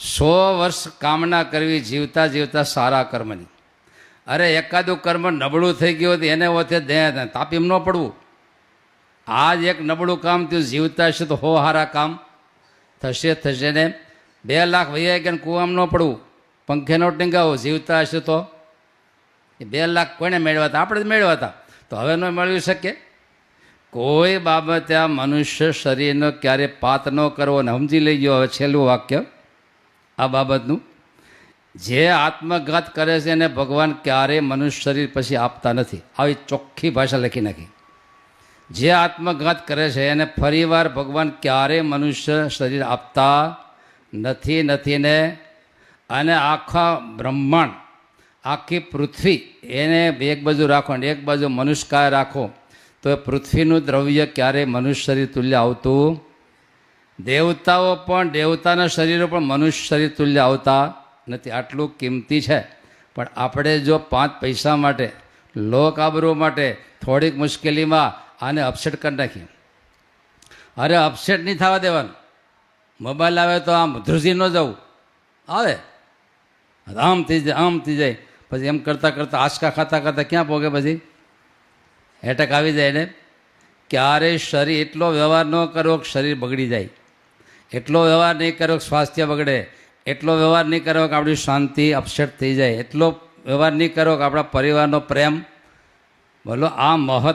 સો વર્ષ કામના કરવી, જીવતા જીવતા સારા કર્મની. અરે, એકાદું કર્મ નબળું થઈ ગયું એને વખતે દયા તાપીમ ન પડવું. આ જ એક નબળું કામ થયું, જીવતા હશે તો હો હારા કામ. થશે થશે ને બે લાખ વૈયા ગયા કૂવામાં ન પડવું. પંખે નો ટીંગાવો, જીવતા હશે તો. એ બે લાખ કોને મેળવ્યા હતા? આપણે જ મેળવ્યા હતા. તો હવે ન મેળવી શકીએ કોઈ બાબતે આ મનુષ્ય શરીરનો ક્યારે પાત ન કરવો ને સમજી લઈ ગયો હવે છેલ્લું વાક્ય. આ બાબતનું. જે આત્મઘાત કરે છે એને ભગવાન ક્યારેય મનુષ્ય શરીર પછી આપતા નથી. આવી ચોખ્ખી ભાષા લખી નાખી. જે આત્મઘાત કરે છે એને ફરીવાર ભગવાન ક્યારેય મનુષ્ય શરીર આપતા નથી નથી ને અને આખા બ્રહ્માંડ, આખી પૃથ્વી એને એક બાજુ રાખો અને એક બાજુ મનુષ્યકાય રાખો, તો એ પૃથ્વીનું દ્રવ્ય ક્યારેય મનુષ્ય શરીર તુલ્ય આવતું દેવતાઓ પણ, દેવતાના શરીરો પણ મનુષ્ય શરીર તુલ્ય આવતા નથી. આટલું કિંમતી છે. પણ આપણે જો પાંચ પૈસા માટે, લોક આબરૂ માટે થોડીક મુશ્કેલીમાં આને અપસેટ કરી નાખીએ. અરે અપસેટ નહીં થવા દેવાનું. મોબાઈલ આવે તો આમ ધ્રુજી ન જવું. આવે. આમ થઈ જાય, આમ થઈ જાય. પછી એમ કરતાં કરતાં આંચકા ખાતા ખાતા ક્યાં પોગે પછી? એટેક આવી જાય ને. ક્યારેય શરીર એટલો વ્યવહાર ન કરવો કે શરીર બગડી જાય. એટલો વ્યવહાર નહીં કરો સ્વાસ્થ્ય બગડે, એટલો વ્યવહાર નહીં કરો કે આપણી શાંતિ અપસેટ થઈ જાય, એટલો વ્યવહાર નહીં કરો કે આપણા પરિવારનો પ્રેમ. બોલો, આ મહત્વ